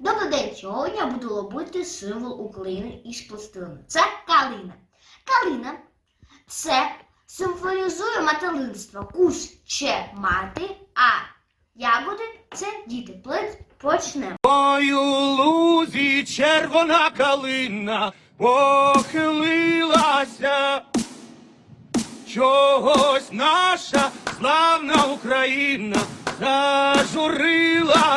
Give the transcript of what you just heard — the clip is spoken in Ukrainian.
Добрий день! Сьогодні я буду робити символ України із пластилину. Це калина. Калина це символізує материнство. Кусь ще мати, а ягоди це діти. Плит почнемо. Ой, у лузі червона калина похилилася. Чогось наша славна Україна зажурилася.